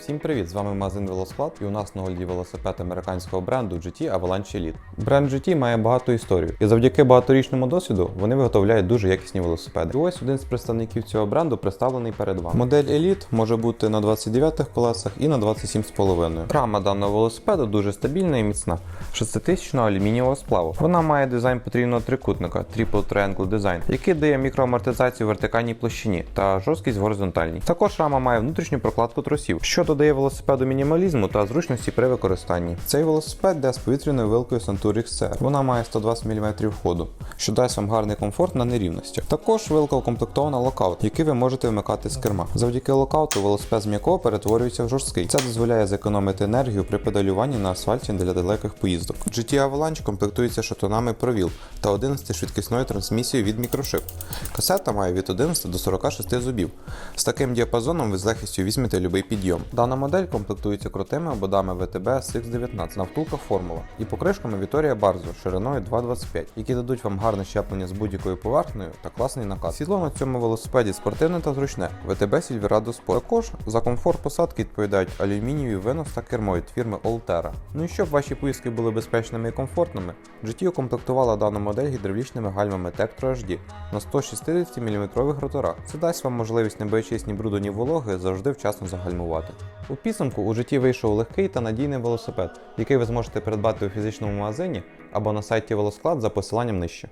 Всім привіт! З вами магазин Велосклад і у нас на огляді велосипед американського бренду GT Avalanche Elite. Бренд GT має багату історію, і завдяки багаторічному досвіду вони виготовляють дуже якісні велосипеди. І ось один з представників цього бренду представлений перед вами. Модель Elite може бути на 29 колесах і на 27,5. Рама даного велосипеду дуже стабільна і міцна. 6000 алюмінієвого сплаву. Вона має дизайн потрібного трикутника Triple Triangle Design, який дає мікроамортизацію в вертикальній площині та жорсткість в горизонтальній. Також рама має внутрішню прокладку тросів, що додає велосипеду мінімалізму та зручності при використанні. Цей велосипед йде з повітряною вилкою Santur XCR. Вона має 120 мм ходу, що дасть вам гарний комфорт на нерівностях. Також вилка укомплектована локаут, який ви можете вмикати з керма. Завдяки локауту велосипед з м'якого перетворюється в жорсткий. Це дозволяє зекономити енергію при педалюванні на асфальті для далеких поїздок. GT Avalanche комплектується шатунами провіл та 11-швидкісною трансмісією від мікрошип. Касета має від 11 до 46 зубів. З таким діапазоном ви з легкістю візьмете будь-який підйом. Дана модель комплектується крутими ободами ВТБ SX19 на втулка Формула і покришками Віторія Барзо шириною 2,25, які дадуть вам гарне щеплення з будь-якою поверхнею та класний накат. Сідло на цьому велосипеді спортивне та зручне. ВТБ Silverado Sport. Також за комфорт посадки відповідають алюмінієві винос та кермо від фірми Oltera. Ну і щоб ваші поїздки були безпечними і комфортними, GT укомплектувала дану модель гідравлічними гальмами Tektro HD на 160 мм роторах. Це дасть вам можливість, не боячись ні бруду, ні вологи, завжди вчасно загальмувати. У підсумку у житті вийшов легкий та надійний велосипед, який ви зможете придбати у фізичному магазині або на сайті Велосклад за посиланням нижче.